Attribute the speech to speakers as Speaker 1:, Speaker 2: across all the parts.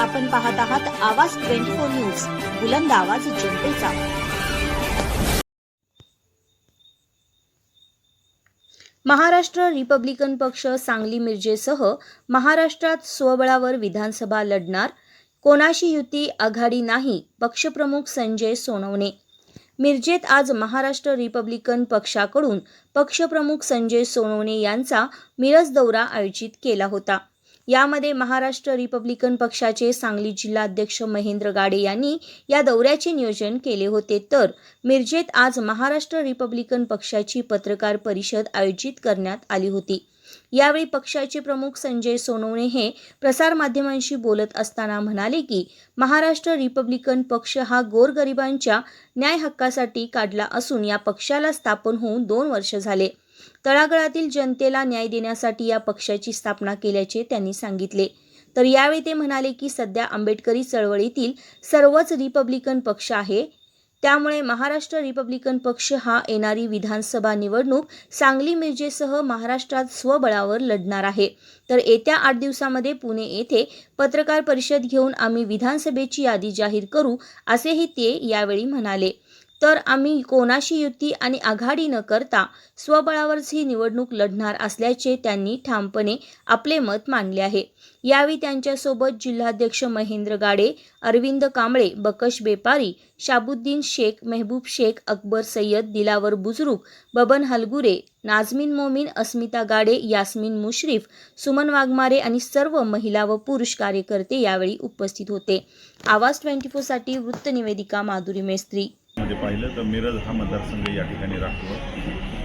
Speaker 1: आपण पाहत आहात आवाज ट्वेंटी फोर न्यूज बुलंद आवाज जनतेचा. महाराष्ट्र रिपब्लिकन पक्ष सांगली मिरजेसह महाराष्ट्रात स्वबळावर विधानसभा लढणार कोणाशी युती आघाडी नाही पक्षप्रमुख संजय सोनवणे. मिरजेत आज महाराष्ट्र रिपब्लिकन पक्षाकडून पक्षप्रमुख संजय सोनवणे यांचा मिरज दौरा आयोजित केला होता. यामध्ये महाराष्ट्र रिपब्लिकन पक्षाचे सांगली जिल्हाध्यक्ष महेंद्र गाडे यांनी या दौऱ्याचे नियोजन केले होते. तर मिरजेत आज महाराष्ट्र रिपब्लिकन पक्षाची पत्रकार परिषद आयोजित करण्यात आली होती. यावेळी पक्षाचे प्रमुख संजय सोनवणे हे प्रसारमाध्यमांशी बोलत असताना म्हणाले की महाराष्ट्र रिपब्लिकन पक्ष हा गोरगरिबांच्या न्याय हक्कासाठी काढला असून या पक्षाला स्थापन होऊन दोन वर्ष झाले. तळागळातील जनतेला न्याय देण्यासाठी या पक्षाची स्थापना केल्याचे त्यांनी सांगितले. तर यावेळी ते म्हणाले की सध्या आंबेडकरी चळवळीतील सर्वच रिपब्लिकन पक्ष आहे त्यामुळे महाराष्ट्र रिपब्लिकन पक्ष हा येणारी विधानसभा निवडणूक सांगली मिरजेसह महाराष्ट्रात स्वबळावर लढणार आहे. तर येत्या आठ दिवसामध्ये पुणे येथे पत्रकार परिषद घेऊन आम्ही विधानसभेची यादी जाहीर करू असेही ते यावेळी म्हणाले. तर आम्ही कोणाशी युती आणि आघाडी न करता स्वबळावरच ही निवडणूक लढणार असल्याचे त्यांनी ठामपणे आपले मत मांडले आहे. यावेळी त्यांच्यासोबत जिल्हाध्यक्ष महेंद्र गाडे अरविंद कांबळे बकश बेपारी शाबुद्दीन शेख मेहबूब शेख अकबर सय्यद दिलावर बुजरुक बबन हलगुरे नाझमीन मोमीन अस्मिता गाडे यास्मिन मुश्रीफ सुमन वाघमारे आणि सर्व महिला व पुरुष कार्यकर्ते यावेळी उपस्थित होते. आवाज ट्वेंटी फोरसाठी वृत्तनिवेदिका माधुरी मेस्त्री.
Speaker 2: मध्ये पाहिलं तर मिरज हा मतदारसंघ या ठिकाणी राहतो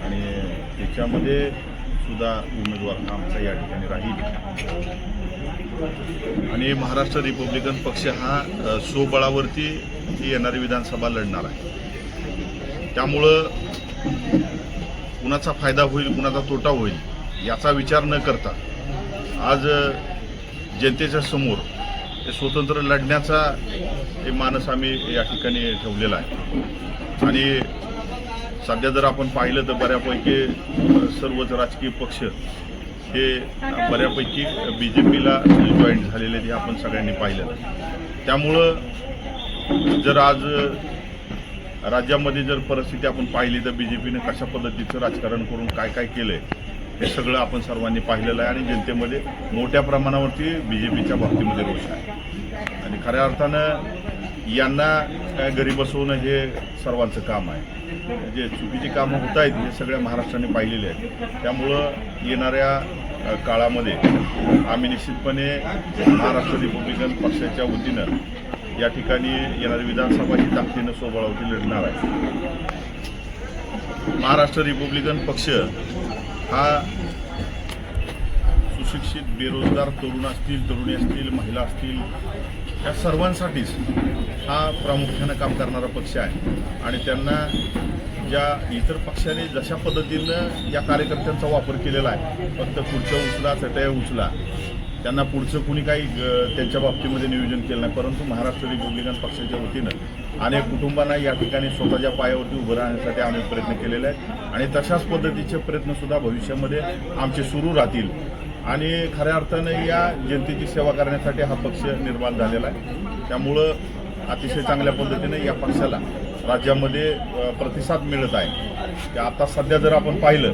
Speaker 2: आणि त्याच्यामध्ये सुद्धा उमेदवार हा आमचा या ठिकाणी राहील. आणि महाराष्ट्र रिपब्लिकन पक्ष हा स्वबळावरती येणारी विधानसभा लढणार आहे. त्यामुळं कुणाचा फायदा होईल कुणाचा तोटा होईल याचा विचार न करता आज जनतेच्या समोर ते स्वतंत्र लढण्याचा हे मानस आम्ही या ठिकाणी ठेवलेला आहे. आणि सध्या जर आपण पाहिलं तर बऱ्यापैकी सर्वच राजकीय पक्ष हे बऱ्यापैकी बी जे पीला जॉईंट झालेले हे आपण सगळ्यांनी पाहिलं. त्यामुळं जर आज राज्यामध्ये जर परिस्थिती आपण पाहिली तर बी जे पीने कशा पद्धतीचं राजकारण करून काय काय केलं आहे हे सगळं आपण सर्वांनी पाहिलेलं आहे आणि जनतेमध्ये मोठ्या प्रमाणावरती बी जे पीच्या बाबतीमध्ये रोष आहे. आणि खऱ्या अर्थानं यांना काय घरी बसवणं हे सर्वांचं काम आहे. जे चुकीची कामं होत आहेत हे सगळ्या महाराष्ट्राने पाहिलेले आहेत. त्यामुळं येणाऱ्या काळामध्ये आम्ही निश्चितपणे महाराष्ट्र रिपब्लिकन पक्षाच्या वतीनं या ठिकाणी येणारी विधानसभा ही ताकदीनं सोबळावती लढणार आहे. महाराष्ट्र रिपब्लिकन पक्ष हा सुशिक्षित बेरोजगार तरुण असतील तरुणी असतील महिला असतील या सर्वांसाठीच हा प्रामुख्यानं काम करणारा पक्ष आहे. आणि त्यांना ज्या इतर पक्षाने जशा पद्धतीनं या कार्यकर्त्यांचा वापर केलेला आहे फक्त खुर्च्या उचला चटया उचला त्यांना पुढचं कुणी काही त्यांच्या बाबतीमध्ये नियोजन केलं नाही. परंतु महाराष्ट्र रिपब्लिकन पक्षाच्या वतीनं अनेक कुटुंबांना या ठिकाणी स्वतःच्या पायावरती उभं राहण्यासाठी आम्ही प्रयत्न केलेले आहेत. आणि तशाच पद्धतीचे प्रयत्नसुद्धा भविष्यामध्ये आमचे सुरू राहतील. आणि खऱ्या अर्थानं या जनतेची सेवा करण्यासाठी हा पक्ष निर्माण झालेला आहे. त्यामुळं अतिशय चांगल्या पद्धतीने या पक्षाला राज्यामध्ये प्रतिसाद मिळत आहे. ते आता सध्या जर आपण पाहिलं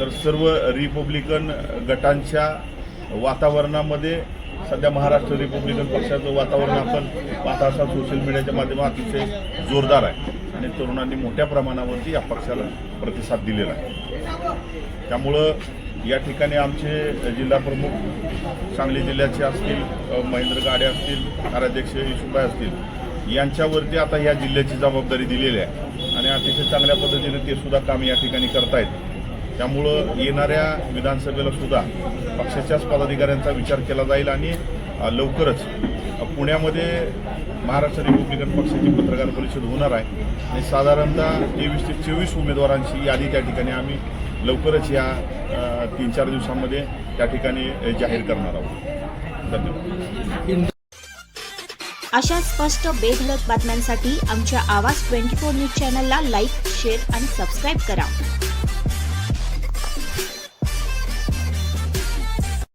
Speaker 2: तर सर्व रिपब्लिकन गटांच्या वातावरणामध्ये सध्या महाराष्ट्र रिपब्लिकन पक्षाचं वातावरण आपण पाहता असाल सोशल मीडियाच्या माध्यमात अतिशय जोरदार आहे. आणि तरुणांनी मोठ्या प्रमाणावरती या पक्षाला प्रतिसाद दिलेला आहे. त्यामुळं या ठिकाणी आमचे जिल्हा प्रमुख सांगली जिल्ह्याचे असतील महेंद्र गाडे असतील कार्याध्यक्ष यशुभाई असतील यांच्यावरती आता या जिल्ह्याची जबाबदारी दिलेली आहे. आणि अतिशय चांगल्या पद्धतीने ते सुद्धा काम या ठिकाणी करतायत. त्यामुळं येणाऱ्या विधानसभेला सुद्धा पक्षाच्याच पदाधिकाऱ्यांचा विचार केला जाईल आणि लवकरच पुण्यामध्ये महाराष्ट्र रिपब्लिकन पक्षाची पत्रकार परिषद होणार आहे. आणि साधारणतः तेवीस ते चोवीस उमेदवारांची यादी त्या ठिकाणी आम्ही लवकरच या तीन चार दिवसांमध्ये त्या ठिकाणी जाहीर करणार आहोत. धन्यवाद.
Speaker 1: अशा स्पष्ट बेगलत बातम्यांसाठी आमच्या आवाज ट्वेंटी फोर न्यूज चॅनलला लाईक शेअर आणि सबस्क्राईब करा.